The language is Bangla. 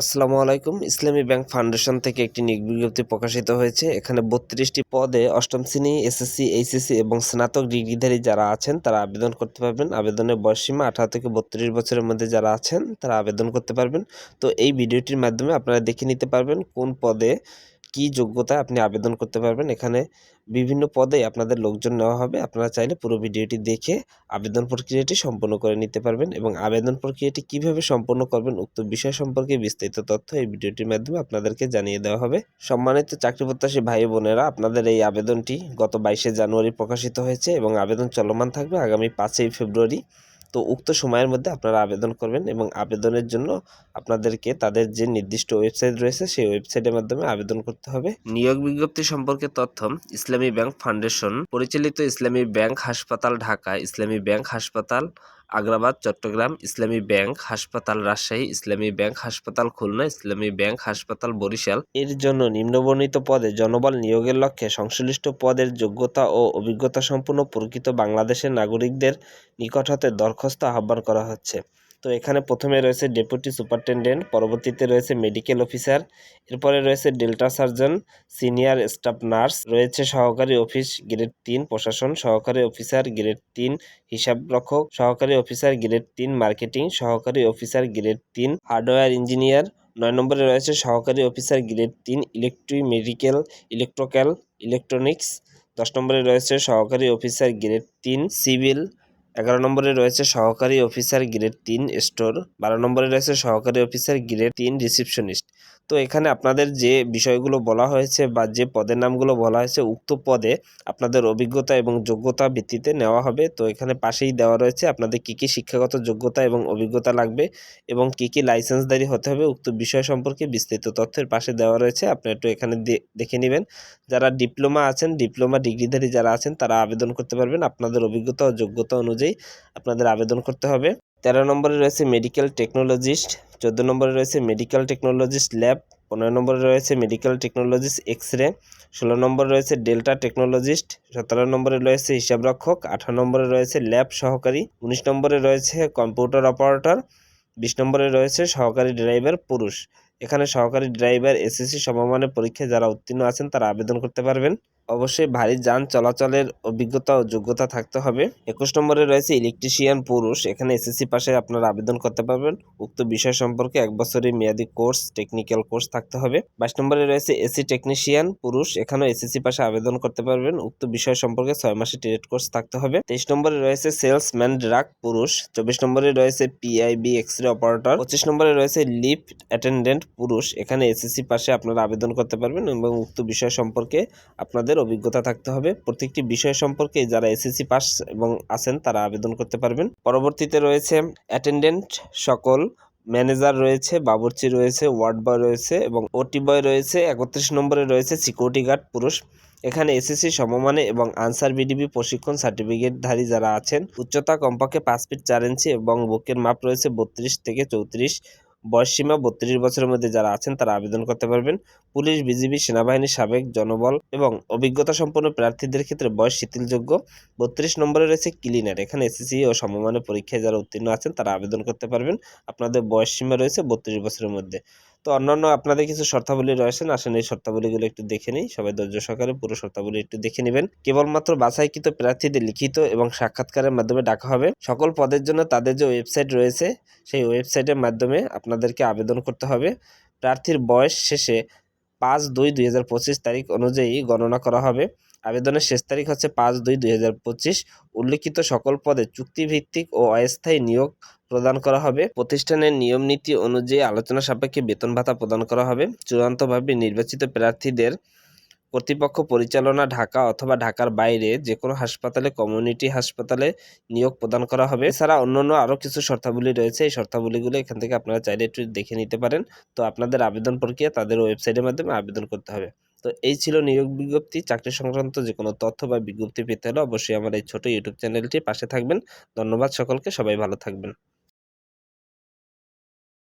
আসসালামু আলাইকুম। ইসলামী ব্যাংক ফাউন্ডেশন থেকে একটি নিয়োগ বিজ্ঞপ্তি প্রকাশিত হয়েছে। এখানে বত্রিশটি পদে অষ্টম শ্রেণি, এসএসসি, এইচএসসি এবং স্নাতক ডিগ্রিধারী যারা আছেন, তারা আবেদন করতে পারবেন। আবেদনের বয়সীমা আঠারো থেকে বত্রিশ বছরের মধ্যে যারা আছেন, তারা আবেদন করতে পারবেন। তো এই ভিডিওটির মাধ্যমে আপনারা দেখে নিতে পারবেন কোন পদে কি যোগ্যতায় আপনি আবেদন করতে পারবেন, এখানে বিভিন্ন পদে আপনাদের লোকজন নেওয়া হবে। আপনারা চাইলে পুরো ভিডিওটি দেখে আবেদন প্রক্রিয়াটি সম্পন্ন করে নিতে পারবেন এবং আবেদন প্রক্রিয়াটি কীভাবে সম্পন্ন করবেন, উক্ত বিষয় সম্পর্কে বিস্তারিত তথ্য এই ভিডিওটির মাধ্যমে আপনাদেরকে জানিয়ে দেওয়া হবে। সম্মানিত চাকরি প্রত্যাশী ভাই বোনেরা, আপনাদের এই আবেদনটি গত বাইশে জানুয়ারি প্রকাশিত হয়েছে এবং আবেদন চলমান থাকবে আগামী পাঁচই ফেব্রুয়ারি। তো উক্ত সময়ের মধ্যে আপনারা আবেদন করবেন এবং আবেদনের জন্য আপনাদেরকে তাদের যে নির্দিষ্ট ওয়েবসাইট রয়েছে সেই ওয়েবসাইটের মাধ্যমে আবেদন করতে হবে। নিয়োগ বিজ্ঞপ্তি সম্পর্কে তথ্য, ইসলামী ব্যাংক ফাউন্ডেশন, পরিচালিত ইসলামী ব্যাংক হাসপাতাল ঢাকা, ইসলামী ব্যাংক হাসপাতাল আগ্রাবাদ, চট্টগ্রাম, ইসলামী ব্যাংক হাসপাতাল রাজশাহী, ইসলামী ব্যাংক হাসপাতাল খুলনা, ইসলামী ব্যাংক হাসপাতাল বরিশাল। এর জন্য নিম্নবর্ণিত পদে জনবল নিয়োগের লক্ষ্যে সংশ্লিষ্ট পদের যোগ্যতা ও অভিজ্ঞতা সম্পন্ন প্রকৃত বাংলাদেশের নাগরিকদের নিকট হতে দরখাস্ত আহ্বান করা হচ্ছে। তো এখানে প্রথমে রয়েছে ডেপুটি সুপারিনটেন্ডেন্ট, পরবর্তীতে রয়েছে মেডিকেল অফিসার, এরপরে রয়েছে dental surgeon, senior staff nurse, রয়েছে সহকারী অফিস গ্রেড তিন প্রশাসন, সহকারী অফিসার গ্রেড তিন হিসাবরক্ষক, সহকারী অফিসার গ্রেড তিন মার্কেটিং, সহকারী অফিসার গ্রেড তিন হার্ডওয়্যার ইঞ্জিনিয়ার, নয় নম্বরে রয়েছে সহকারী অফিসার গ্রেড তিন ইলেকট্রিক মেডিকেল ইলেকট্রিক্যাল, ইলেকট্রনিক্স, দশ নম্বরে রয়েছে সহকারী অফিসার গ্রেড তিন সিভিল এগারো নম্বরে রয়েছে সহকারী অফিসার গ্রেড তিন স্টোর, বারো নম্বরে রয়েছে সহকারী অফিসার গ্রেড তিন রিসিপশনিস্ট। তো এখানে আপনাদের যে বিষয়গুলো বলা হয়েছে বা যে পদের নামগুলো বলা হয়েছে, উক্ত পদে আপনাদের অভিজ্ঞতা এবং যোগ্যতা ভিত্তিতে নেওয়া হবে। তো এখানে পাশেই দেওয়া রয়েছে আপনাদের কী কী শিক্ষাগত যোগ্যতা এবং অভিজ্ঞতা লাগবে এবং কী কী লাইসেন্সদারি হতে হবে উক্ত বিষয় সম্পর্কে বিস্তারিত তথ্যের পাশে দেওয়া রয়েছে। আপনি একটু এখানে দেখে নেবেন। যারা ডিপ্লোমা আছেন, ডিপ্লোমা ডিগ্রিধারী যারা আছেন, তারা আবেদন করতে পারবেন। আপনাদের অভিজ্ঞতা ও যোগ্যতা অনুযায়ী আপনাদের আবেদন করতে হবে। তেরো নম্বরে রয়েছে মেডিকেল টেকনোলজিস্ট চোদ্দ নম্বরে রয়েছে মেডিকেল টেকনোলজিস্ট ল্যাব পনেরো নম্বরে রয়েছে মেডিকেল টেকনোলজিস্ট এক্স রে ষোলো নম্বরে রয়েছে ডেল্টা টেকনোলজিস্ট সতেরো নম্বরে রয়েছে হিসাবরক্ষক, আঠারো নম্বরে রয়েছে ল্যাব সহকারী, উনিশ নম্বরে রয়েছে কম্পিউটার অপারেটর বিশ নম্বরে রয়েছে সহকারী ড্রাইভার পুরুষ। এখানে সহকারী ড্রাইভার এসএসসি সমমানের পরীক্ষায় যারা উত্তীর্ণ আছেন তারা আবেদন করতে পারবেন। অবশ্যই ভারী যান চলাচলের অভিজ্ঞতা ও যোগ্যতা থাকতে হবে। একুশ নম্বরে রয়েছে ইলেকট্রিশিয়ান পুরুষ। এখানে এসএসসি পাশে আপনারা আবেদন করতে পারবেন। উক্ত বিষয় সম্পর্কে এক বছরের মেয়াদি কোর্স টেকনিক্যাল কোর্স থাকতে হবে। বাইশ নম্বরে রয়েছে এসি টেকনিশিয়ান পুরুষ। এখানেও এসএসসি পাশে আবেদন করতে পারবেন। উক্ত বিষয় সম্পর্কে ছয় মাসের ট্রেড কোর্স থাকতে হবে। তেইশ নম্বরে রয়েছে সেলসম্যান ড্রাগ পুরুষ। চব্বিশ নম্বরে রয়েছে পিআইবি এক্স রে অপারেটর পঁচিশ নম্বরে রয়েছে লিফট অ্যাটেন্ডেন্ট পুরুষ। এখানে এসএসসি পাশে আপনারা আবেদন করতে পারবেন এবং উক্ত বিষয় সম্পর্কে আপনাদের অভিজ্ঞতা থাকতে হবে। প্রত্যেকটি বিষয় সম্পর্কে যারা এসএসসি পাস এবং আছেন তারা আবেদন করতে পারবেন। পরবর্তীতে রয়েছে অ্যাটেন্ডেন্ট সকল ম্যানেজার রয়েছে, বাবুর্চি রয়েছে ওয়ার্ড বয় রয়েছে এবং ওটি বয় রয়েছে, একত্রিশ নম্বরে রয়েছে সিকিউরিটি গার্ড পুরুষ। এখানে এসএসসি সমমানে এবং আনসার বিডিবি প্রশিক্ষণ সার্টিফিকেটধারী যারা আছেন, উচ্চতা কমপক্ষে পাঁচ ফিট চার ইঞ্চি এবং বুকের মাপ রয়েছে বত্রিশ থেকে চৌত্রিশ। বয়সসীমা বত্রিশ বছরের মধ্যে যারা আছেন, তারা আবেদন করতে পারবেন। পুলিশ, বিজিবি সেনাবাহিনীর সাবেক জনবল এবং অভিজ্ঞতা সম্পন্ন প্রার্থীদের ক্ষেত্রে বয়স শিথিলযোগ্য। বত্রিশ নম্বরে রয়েছে ক্লিনার। এখানে এসএসসি ও সমমানের পরীক্ষায় যারা উত্তীর্ণ আছেন, তারা আবেদন করতে পারবেন। আপনাদের বয়সীমা রয়েছে বত্রিশ বছরের মধ্যে। তো অন্যান্য আপনাদের কিছু শর্তাবলী রয়েছেন আসেন এই শর্তাবলীগুলো একটু দেখে নিই। সবাই ধৈর্য সহকারে পুরো শর্তাবলী একটু দেখে নেবেন। কেবলমাত্র বাছাইকৃত প্রার্থীদের লিখিত এবং সাক্ষাৎকারের মাধ্যমে ডাকা হবে। সকল পদের জন্য তাদের যে ওয়েবসাইট রয়েছে, সেই ওয়েবসাইটের মাধ্যমে আপনাদেরকে আবেদন করতে হবে। প্রার্থীর বয়স শেষে পাঁচ দুই দুই তারিখ অনুযায়ী গণনা করা হবে। আবেদনের শেষ তারিখ হচ্ছে পাঁচ দুই দুই হাজার পঁচিশ। উল্লিখিত সকল পদে চুক্তিভিত্তিক ও অস্থায়ী নিয়োগ প্রদান করা হবে। প্রতিষ্ঠানের নিয়ম নীতি অনুযায়ী আলোচনা সাপেক্ষে বেতন ভাতা প্রদান করা হবে। চূড়ান্তভাবে নির্বাচিত প্রার্থীদের কর্তৃপক্ষ পরিচালনা ঢাকা অথবা ঢাকার বাইরে যে কোনো হাসপাতালে, কমিউনিটি হাসপাতালে নিয়োগ প্রদান করা হবে। এছাড়া অন্যান্য আরও কিছু শর্তাবলী রয়েছে। এই শর্তাবলীগুলো এখান থেকে আপনারা চাইলে একটু দেখে নিতে পারেন। তো আপনাদের আবেদন প্রক্রিয়া তাদের ওয়েবসাইটের মাধ্যমে আবেদন করতে হবে। তো এই ছিল নিয়োগ বিজ্ঞপ্তি। চাকরি সংক্রান্ত যে কোনো তথ্য বা বিজ্ঞপ্তি পেতে হলে অবশ্যই আমার এই ছোট ইউটিউব চ্যানেলটি পাশে থাকবেন। ধন্যবাদ সকলকে, সবাই ভালো থাকবেন।